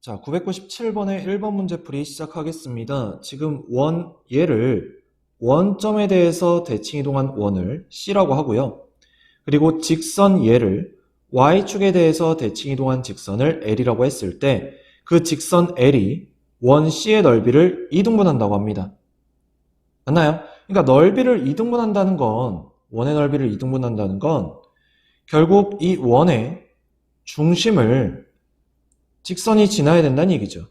자, 997번의 1번 문제 풀이 시작하겠습니다. 지금 원, 얘를 원점에 대해서 대칭 이동한 원을 C라고 하고요. 그리고 직선 얘를 Y축에 대해서 대칭 이동한 직선을 L이라고 했을 때 그 직선 L이 원 C의 넓이를 이등분한다고 합니다. 맞나요? 그러니까 넓이를 이등분한다는 건, 원의 넓이를 이등분한다는 건 결국 이 원의 중심을 직선이 지나야 된다는 얘기죠.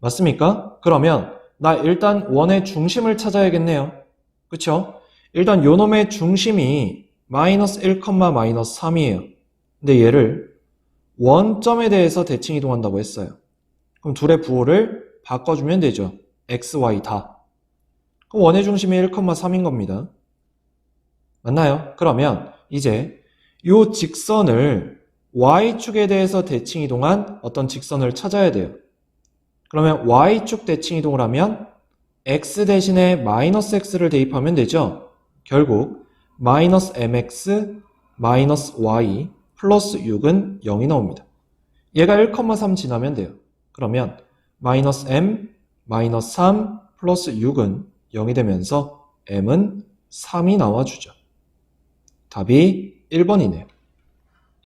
맞습니까? 그러면 나 일단 원의 중심을 찾아야겠네요. 그쵸? 일단 요 놈의 중심이 마이너스 1, 마이너스 3이에요. 근데 얘를 원점에 대해서 대칭 이동한다고 했어요. 그럼 둘의 부호를 바꿔주면 되죠. x, y 다. 그럼 원의 중심이 1, 3인 겁니다. 맞나요? 그러면 이제 요 직선을 y축에 대해서 대칭 이동한 어떤 직선을 찾아야 돼요. 그러면 y축 대칭 이동을 하면 x 대신에 마이너스 x를 대입하면 되죠. 결국 마이너스 mx 마이너스 y 플러스 6은 0이 나옵니다. 얘가 1,3 지나면 돼요. 그러면 마이너스 m 마이너스 3 플러스 6은 0이 되면서 m은 3이 나와주죠. 답이 1번이네요.